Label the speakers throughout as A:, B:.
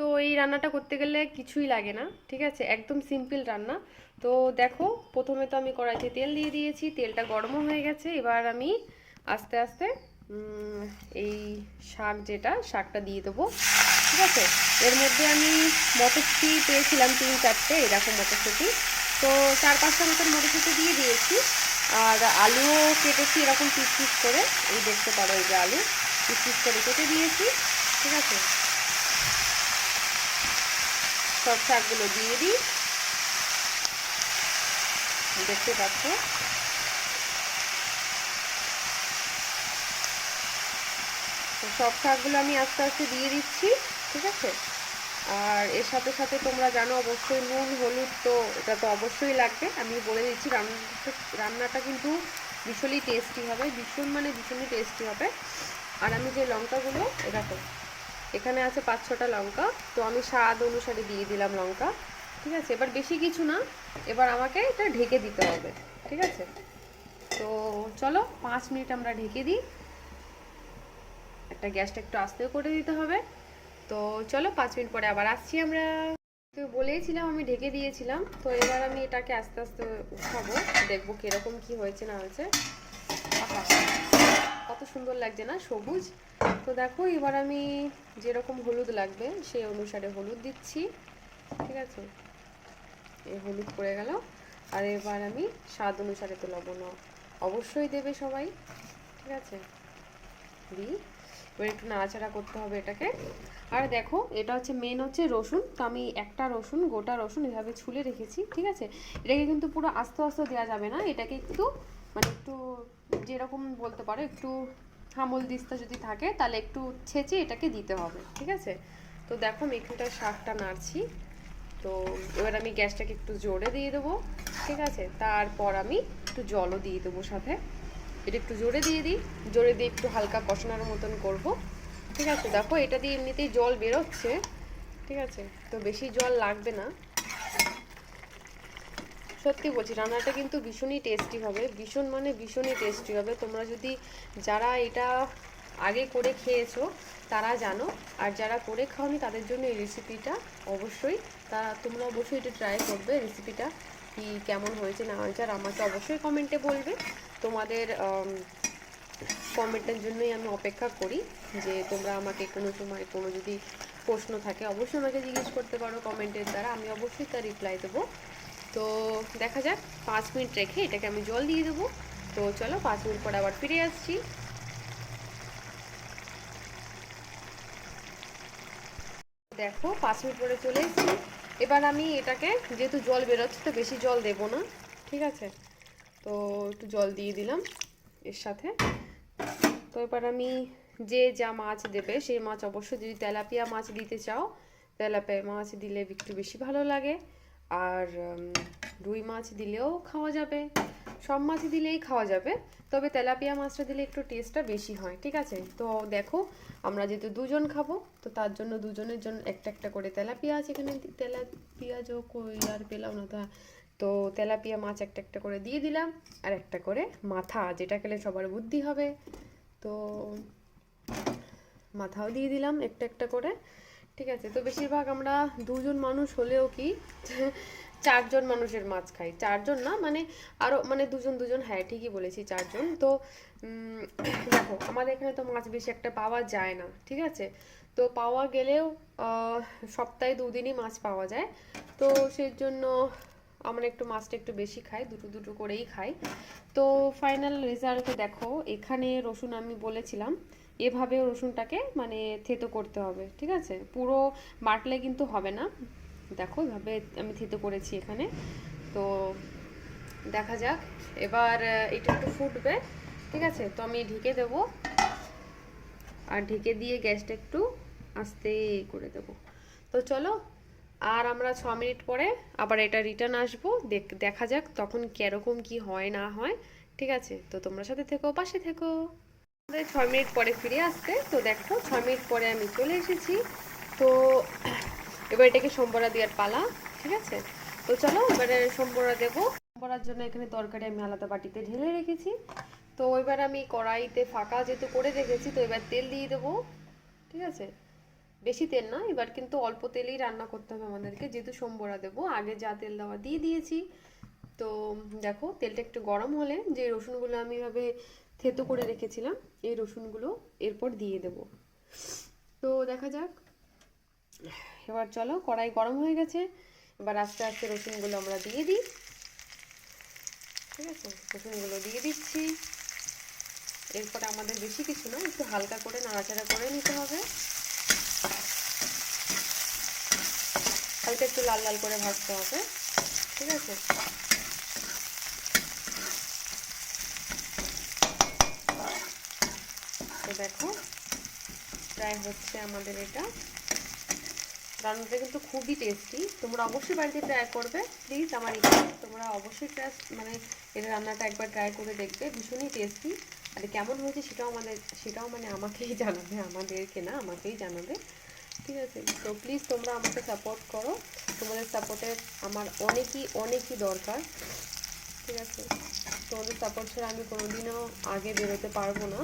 A: তো এই রান্নাটা করতে গেলে কিছুই লাগে না, ঠিক আছে? একদম সিম্পল রান্না। তো দেখো, প্রথমে তো আমি কড়াইতে তেল দিয়ে দিয়েছি, তেলটা গরমও হয়ে গেছে। এবার আমি আস্তে আস্তে এই শাক যেটা, শাকটা দিয়ে দেবো, ঠিক আছে? এর মধ্যে আমি মটরশুঁটি পেয়েছিলাম তিন চারটে, এরকম মটরশুঁটি। তো চার পাঁচটা মতন মটরশুঁটি দিয়ে দিয়েছি। আর আলুও কেটেছি এরকম পিস পিস করে। এই দেখতে পারো এই যে আলু, পিস পিস করে কেটে দিয়েছি, ঠিক আছে? সব শাকগুলো দিয়ে দিই। দেখতে পাচ্ছ? তো সব শাকগুলো আমি আস্তে আস্তে দিয়ে দিচ্ছি, ঠিক আছে? আর এর সাথে সাথে তোমরা জানো অবশ্যই নুন, হলুদ তো এটা তো অবশ্যই লাগবে। আমি বলে দিচ্ছি রান্নাটা রান্নাটা কিন্তু ভীষণই টেস্টি হবে, ভীষণ মানে ভীষণই টেস্টি হবে। আর আমি যে লঙ্কাগুলো এ দেখো এখানে আছে পাঁচ ছটা লঙ্কা। তো আমি স্বাদ অনুসারে দিয়ে দিলাম লঙ্কা। ঠিক আছে? এবার বেশি কিছু না। এবার আমাকে এটা ঢেকে দিতে হবে। ঠিক আছে? তো চলো, পাঁচ মিনিট আমরা ঢেকে দিই। একটা গ্যাসটা একটু আস্তে করে দিতে হবে। তো চলো, পাঁচ মিনিট পরে আবার আসছি আমরা। তো বলেইছিলাম, আমি ঢেকে দিয়েছিলাম। তো এবার আমি এটাকে আস্তে আস্তে উঠাবো। দেখব কীরকম কি হয়েছে, না হয়েছে। কত সুন্দর লাগছে না? সবুজ? তো দেখো, এবার আমি যেরকম হলুদ লাগবে, সেই অনুসারে হলুদ দিচ্ছি। ঠিক আছে? এই হলুদ পড়ে গেল। আর এবার আমি স্বাদ অনুসারে তো লবণ অবশ্যই দেবে সবাই। ঠিক আছে? দিই এবার একটু নাড়াচাড়া করতে হবে এটাকে। আর দেখো, এটা হচ্ছে মেন হচ্ছে রসুন। তো আমি একটা রসুন, গোটা রসুন এভাবে ছুলে রেখেছি। ঠিক আছে? এটাকে কিন্তু পুরো আস্তে আস্তে দেওয়া যাবে না। এটাকে একটু মানে একটু যেরকম বলতে পারো, একটু হামল দিস্তা যদি থাকে, তাহলে একটু ছেঁচে এটাকে দিতে হবে, ঠিক আছে? তো দেখো আমি শাকটা নাড়ছি। তো এবার আমি গ্যাসটাকে একটু জোরে দিয়ে দেবো, ঠিক আছে? তারপর আমি একটু জলও দিয়ে দেবো সাথে। এটা একটু জোরে দিয়ে দিই, জোরে দিয়ে একটু হালকা কষানোর মতন করব, ঠিক আছে? দেখো এটা দিয়ে এমনিতেই জল বেরোচ্ছে, ঠিক আছে? তো বেশি জল লাগবে না। সত্যি বলছি, রান্নাটা কিন্তু ভীষণই টেস্টি হবে, ভীষণ মানে ভীষণই টেস্টি হবে। তোমরা যদি যারা এটা আগে করে খেয়েছো, তারা জানো, আর যারা করে খাওনি, তাদের জন্য এই রেসিপিটা অবশ্যই, তা তোমরা অবশ্যই এটা ট্রাই করবে রেসিপিটা কি কেমন হয়েছে না হয়েছে, আর আমাকে অবশ্যই কমেন্টে বলবে। তোমাদের কমেন্টের জন্যই আমি অপেক্ষা করি যে তোমরা আমাকে কোনো সময় কোনো যদি প্রশ্ন থাকে, অবশ্যই আমাকে জিজ্ঞেস করতে পারো কমেন্টের দ্বারা, আমি অবশ্যই তার রিপ্লাই দেবো। তো দেখা যাক, পাঁচ মিনিট রেখে এটাকে আমি জল দিয়ে দেবো। তো চলো, পাঁচ মিনিট পরে আবার ফিরে আসছি। দেখো, পাঁচ মিনিট পরে চলে এসেছি। এবার আমি এটাকে, যেহেতু জল বেরোচ্ছে, তো বেশি জল দেব না, ঠিক আছে? তো একটু জল দিয়ে দিলাম এর সাথে। তো এবার আমি যে যা মাছ দেবে, সেই মাছ অবশ্যই যদি তেলাপিয়া মাছ দিতে চাও, তেলাপিয়া মাছ দিলে একটু বেশি ভালো লাগে। আর রুই মাছ দিলেও খাওয়া যাবে। সব মাছই দিলেই খাওয়া যাবে। তবে তেলাপিয়া মাছটা দিলে একটু টেস্টটা বেশি হয়, ঠিক আছে? তো দেখো, আমরা যেহেতু দুজন খাব, তো তার জন্য দুজনের জন্য একটা একটা করে তেলাপিয়া আছে এখানে। তেলাপিয়া যো কই আর পেলাম না তা। তো তেলাপিয়া মাছ একটা একটা করে দিয়ে দিলাম, আর একটা করে মাথা, যেটা খেলে সবার বুদ্ধি হবে। তো মাথাও দিয়ে দিলাম একটা একটা করে। ঠিক আছে, তো বেশিরভাগ আমরা দুজন মানুষ হলেও কি, চারজন মানুষের মাছ খাই। চারজন না মানে আরও মানে দুজন দুজন হ্যাঁ ঠিকই বলেছি চারজন। তো দেখো, আমাদের এখানে তো মাছ বেশি একটা পাওয়া যায় না, ঠিক আছে? তো পাওয়া গেলেও সপ্তাহে দুদিনই মাছ পাওয়া যায়। তো সেই জন্য আমরা একটু মাছটা একটু বেশি খাই, দুটো দুটো করেই খাই। তো ফাইনাল রেজাল্টে দেখো, এখানে রসুন আমি বলেছিলাম এভাবে রসুনটাকে মানে থেতো করতে হবে, ঠিক আছে? পুরো বাটলে কিন্তু হবে না। দেখো, এভাবে আমি থেতো করেছি এখানে। তো দেখা যাক, এবার এটা একটু ফুটবে, ঠিক আছে? তো আমি ঢেকে দেবো। আর ঢেকে দিয়ে গ্যাসটা একটু আস্তে করে দেবো। তো চলো, আর আমরা ছ মিনিট পরে আবার এটা রিটার্ন আসব। দেখ যাক তখন কীরকম কি হয়, না হয়, ঠিক আছে? তো তোমরা সাথে থেকো, পাশে থেকো। ছয় মিনিট পরে ফিরে আসতে। তো দেখো, ছয় মিনিট পরে আমি চলে এসেছি। তো এবার এটাকে সম্বরা দেওয়ার পালা, ঠিক আছে? তো চলো, এবারে সম্বরা দেবো। সম্বরার জন্য এখানে তরকারি আমি আলাদা বাটিতে ঢেলে রেখেছি। তো এবার আমি কড়াইতে ফাঁকা যেহেতু করে রেখেছি, তো এবার তেল দিয়ে দেবো, ঠিক আছে? বেশি তেল না, এবার কিন্তু অল্প তেলেই রান্না করতে হবে আমাদেরকে, যেহেতু সোমবড়া দেবো। আগে যা তেল দেওয়া দিয়ে দিয়েছি। তো দেখো, তেলটা একটু গরম হলে যে রসুনগুলো আমি এভাবে থেতো করে রেখেছিলাম এই রসুনগুলো, এরপর দিয়ে দেব। তো দেখা যাক। এবার চলো, কড়াই গরম হয়ে গেছে। এবার আস্তে আস্তে রসুনগুলো আমরা দিয়ে দিই। ঠিক আছে? রসুনগুলো দিয়ে দিচ্ছি। এরপরে আমাদের বেশি কিছু না, একটু হালকা করে নাড়াচাড়া করে নিতে হবে। হালকা একটু লাল লাল করে ভাজতে হবে। ঠিক আছে? দেখো। প্রায় হচ্ছে আমাদের এটা। রান্নাটা কিন্তু খুবই টেস্টি তোমরা অবশ্যই বাড়িতে ট্রাই করবে। প্লিজ আমার ইচ্ছা তোমরা অবশ্যই মানে এটা রান্নাটা একবার ট্রাই করে দেখবে। ভীষণই টেস্টি আর কেমন হয়েছে সেটাও আমাদের, সেটাও মানে আমাকেই জানাবে। আমাদেরকে না, আমাকেই জানাবে। ঠিক আছে? তো প্লিজ তোমরা আমাকে সাপোর্ট করো। তোমাদের সাপোর্টের আমার অনেকই অনেকই দরকার। ঠিক আছে? তোমাদের সাপোর্ট ছাড়া আমি কোনোদিনও আগে বেরোতে পারব না।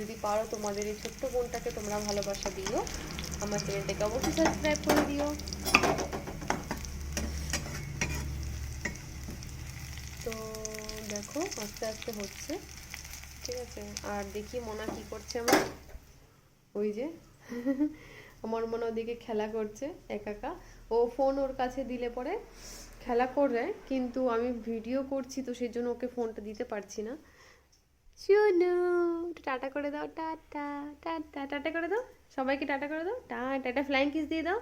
A: যদি পারো তোমাদের এই ছোট্ট বোনটাকে তোমরা ভালোবাসা দিও। আমার চ্যানেলটাকে অবশ্যই সাবস্ক্রাইব করে দিও। তো দেখো, আস্তে আস্তে হচ্ছে। ঠিক আছে? আর দেখি মোনা কি করছে আমার। ওই যে, আমার মনে ওদিকে খেলা করছে, একা একা। ও ফোন ওর কাছে দিলে পরে খেলা করে কিন্তু আমি ভিডিও করছি তো সেই জন্য ওকে ফোনটা দিতে পারছি না। চুনু টাটা করে দাও, টাটা টাটা টাটা করে দাও। সবাইকে টাটা করে দাও টা টাটা ফ্লাইং কিস দিয়ে দাও।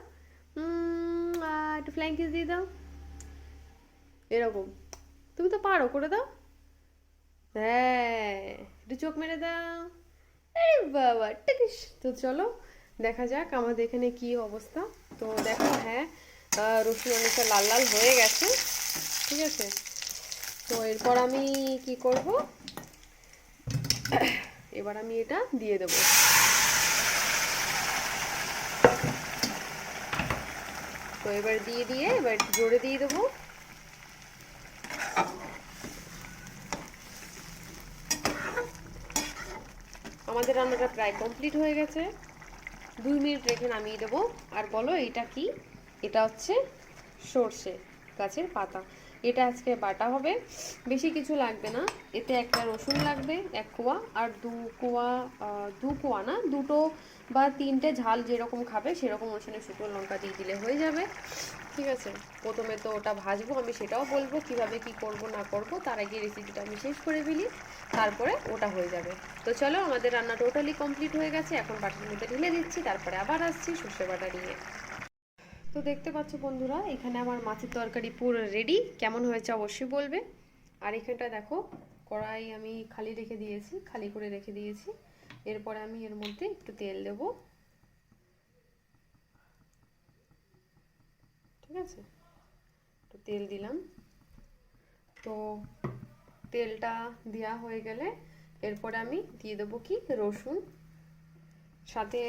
A: একটু ফ্লাইং কিস দিয়ে দাও। এরকম। তুমি তো পারো, করে দাও। হ্যাঁ একটু চোখ মেরে দাও। আরে বাবা টিকিস তো চলো, দেখা যাক আমাদের এখানে কি অবস্থা। তো দেখো হ্যাঁ রসুন অনেকটা লাল লাল হয়ে গেছে। ঠিক আছে? তো এরপর আমি কি করব? এবার আমি এটা দিয়ে দেব। তো এবার দিয়ে দিয়ে এবার জোরে দিয়ে দেবো। আমাদের রান্নাটা প্রায় কমপ্লিট হয়ে গেছে। দুই মিনিট রেখে নামিয়ে দেবো। আর বলো এটা কি? এটা হচ্ছে সর্ষে গাছের পাতা। এটা আজকে বাটা হবে। বেশি কিছু লাগবে না। এতে একটা রসুন লাগবে, এক কোয়া, আর দু কোয়া দু কোয়া না, দুটো বা তিনটে ঝাল যেরকম খাবে সেরকম অনুসারে শুকনো লঙ্কা দিয়ে দিলে হয়ে যাবে। ঠিক আছে? প্রথমে তো ওটা ভাজবো, আমি সেটাও বলব কীভাবে কি করব, না করব, তার আগে রেসিপিটা আমি শেষ করে ফেলি, তারপরে ওটা হয়ে যাবে। তো চলো, আমাদের রান্না টোটালি কমপ্লিট হয়ে গেছে। এখন বাটার মধ্যে ঢেলে দিচ্ছি, তারপরে আবার আসছি সর্ষে বাটা নিয়ে। তো দেখতে পাচ্ছ বন্ধুরা, এখানে আমার মাছের তরকারি পুরো রেডি কেমন হয়েছে অবশ্যই বলবে। আর এখানটা দেখো, কড়াই আমি খালি রেখে দিয়েছি, খালি করে রেখে দিয়েছি। এরপরে আমি এর মধ্যে একটু তেল দেব। ঠিক আছে? একটু তেল দিলাম। তো তেলটা দেওয়া হয়ে গেলে এরপরে আমি দিয়ে দেবো কি? রসুন। সাথে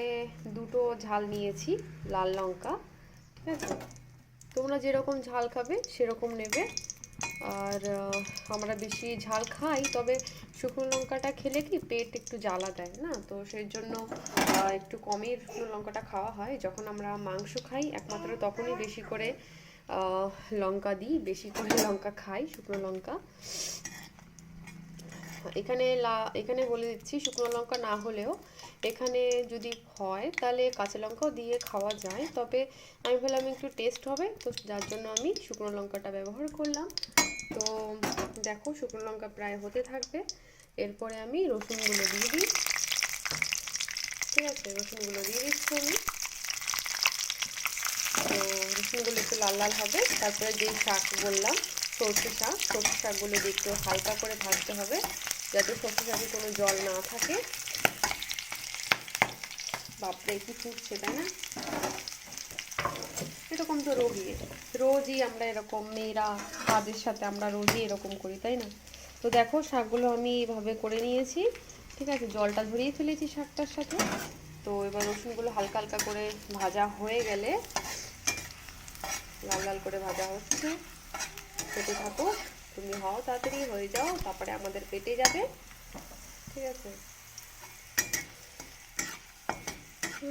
A: দুটো ঝাল নিয়েছি, লাল লঙ্কা। ঠিক আছে তোমরা যেরকম ঝাল খাবে, সেরকম নেবে। আর আমরা বেশি ঝাল খাই, তবে শুকনো লঙ্কাটা খেলে কি পেট একটু জ্বালা দেয়, না? তো সেই জন্য একটু কমই শুকনো লঙ্কাটা খাওয়া হয়। যখন আমরা মাংস খাই, একমাত্র তখনই বেশি করে লঙ্কা দিই, বেশি করে লঙ্কা খাই, শুকনো লঙ্কা। এখানে লা, এখানে বলে দিচ্ছি, শুকনো লঙ্কা না হলেও এখানে যদি হয় তাহলে কাঁচা লঙ্কাও দিয়ে খাওয়া যায়। তবে আমি ভাবলাম একটু টেস্ট হবে, তো যার জন্য আমি শুকনো লঙ্কাটা ব্যবহার করলাম। তো দেখো শুকনো লঙ্কা প্রায় হতে থাকবে। এরপরে আমি রসুনগুলো দিয়ে দিই। ঠিক আছে, রসুনগুলো দিয়ে দিচ্ছি আমি। তো রসুনগুলো একটু লাল লাল হবে। তারপরে যেই শাক বললাম, সর্ষে শাক, সর্ষে শাকগুলো দিয়ে একটু হালকা করে ভাজতে হবে। যাতে সর্ষে শাকে কোনো জল না থাকে। বাপরে, কি ফুটছে, তাই না? এরকম তো রোজই রোজই আমরা এরকম, মেয়েরা কাজের সাথে আমরা রোজই এরকম করি, তাই না? তো দেখো, শাকগুলো আমি এইভাবে করে নিয়েছি, ঠিক আছে? জলটা ধরিয়ে ফেলেছি শাকটার সাথে। তো এবার রসুনগুলো হালকা হালকা করে ভাজা হয়ে গেলে, লাল লাল করে ভাজা হচ্ছে। খেতে থাকো, তুমি হও তাড়াতাড়ি হয়ে যাও, তারপরে আমাদের পেটে যাবে, ঠিক আছে? তো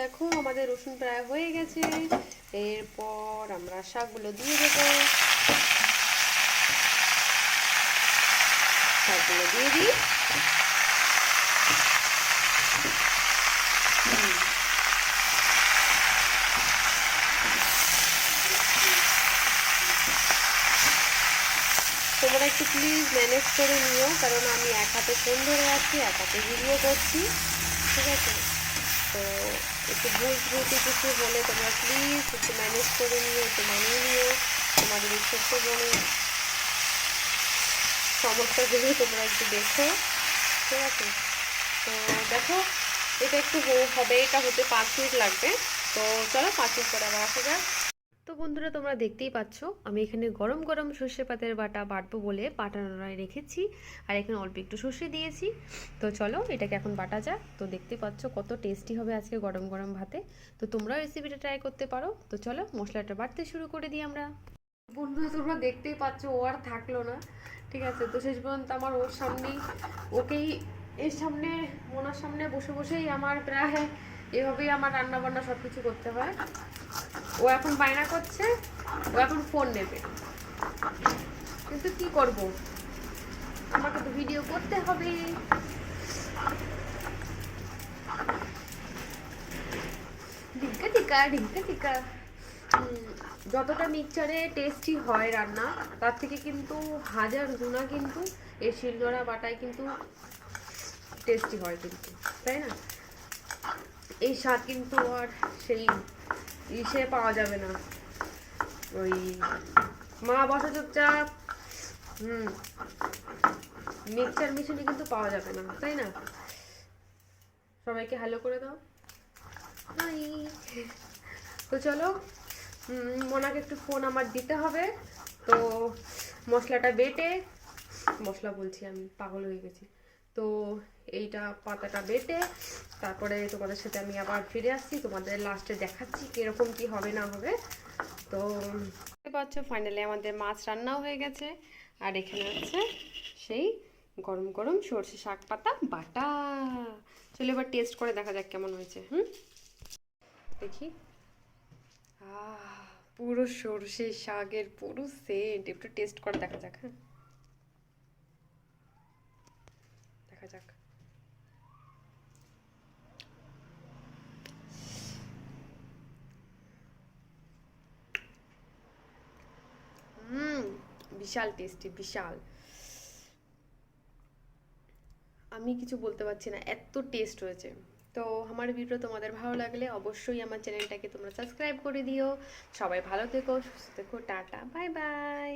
A: দেখো, আমাদের রসুন প্রায় হয়ে গেছে। এরপর আমরা শাকগুলো দিয়ে দেবো। শাকগুলো দিয়ে দিই হুম। তোমরা একটু প্লিজ ম্যানেজ করে নিও, কারণ আমি এক হাতে ফোন ধরে আছি, এক হাতে ভিডিও করছি, ঠিক আছে? তো একটু ভুল ত্রুটি কিছু হলে তোমরা প্লিজ একটু ম্যানেজ করে নিও, একটু মানিয়ে নিও, তোমাদের এই ছোট্ট বোনের সমস্যাগুলো তোমরা একটু দেখো, ঠিক আছে? তো দেখো, এটা একটু হবে, এটা হতে পাঁচ মিনিট লাগবে। তো চলো পাঁচ মিনিট পরে আবার আসা যাক। তো বন্ধুরা, তোমরা দেখতেই পাচ্ছ, আমি এখানে গরম গরম সর্ষে পাতের বাটা বাটবো বলে বাটানোয় রেখেছি। আর এখানে অল্প একটু সর্ষে দিয়েছি। তো চলো, এটাকে এখন বাটা যাক। তো দেখতে পাচ্ছ কত টেস্টি হবে আজকে গরম গরম ভাতে। তো তোমরাও রেসিপিটা ট্রাই করতে পারো। তো চলো, মশলাটা বাটতে শুরু করে দিই আমরা। বন্ধুরা তোমরা দেখতেই পাচ্ছ, ও আর থাকল না। ঠিক আছে, তো শেষ পর্যন্ত আমার ওর সামনেই ওকেই, এর সামনে ওনার সামনে বসে বসেই আমার প্রায় এভাবেই আমার রান্না বান্না সব কিছু করতে হয়। ও এখন বায়না করছে, ও এখন ফোন নেবে। কিন্তু কি করব? আমাকে তো ভিডিও করতে হবে। ঢিঙ্কা টিকা ঢিঙ্কা টিকা। যতটা মিক্সচারে টেস্টি হয় রান্না, তার থেকে কিন্তু হাজার গুণা কিন্তু এই শিলনোড়া বাটায় কিন্তু টেস্টি হয় কিন্তু, তাই না? এই স্বাদ কিন্তু আর সেই ইসে পাওয়া যাবে না। ওই মা বসা চুপচাপ। হুম। মিক্সচার মেশিনে কিন্তু পাওয়া যাবে না, তাই না? সবাইকে হ্যালো করে দাও। হাই তো চলো মোনাকে একটু ফোন আমার দিতে হবে। তো মশলাটা বেটে, মশলা বলছি আমি, পাগল হয়ে গেছি। তো এইটা পাতাটা বেটে তারপরে তোমাদের সাথে আমি আবার ফিরে আসছি, তোমাদের লাস্টে দেখাচ্ছি কীরকম কি হবে না হবে। তো পাচ্ছ ফাইনালি আমাদের মাছ রান্নাও হয়ে গেছে। আর এখানে হচ্ছে সেই গরম গরম সর্ষে শাক পাতা বাটা। চলে এবার টেস্ট করে দেখা যাক কেমন হয়েছে, হুম? দেখি। পুরো সর্ষে শাকের পুরো সেন্ট একটু টেস্ট করে দেখা যাক হ্যাঁ। দেখা যাক হুম বিশাল টেস্টি বিশাল। আমি কিছু বলতে পারছি না, এত টেস্ট হয়েছে। তো আমার ভিডিও তোমাদের ভালো লাগলে অবশ্যই আমার চ্যানেলটাকে তোমরা সাবস্ক্রাইব করে দিও। সবাই ভালো থেকো, সুস্থ থেকো, টাটা বাই বাই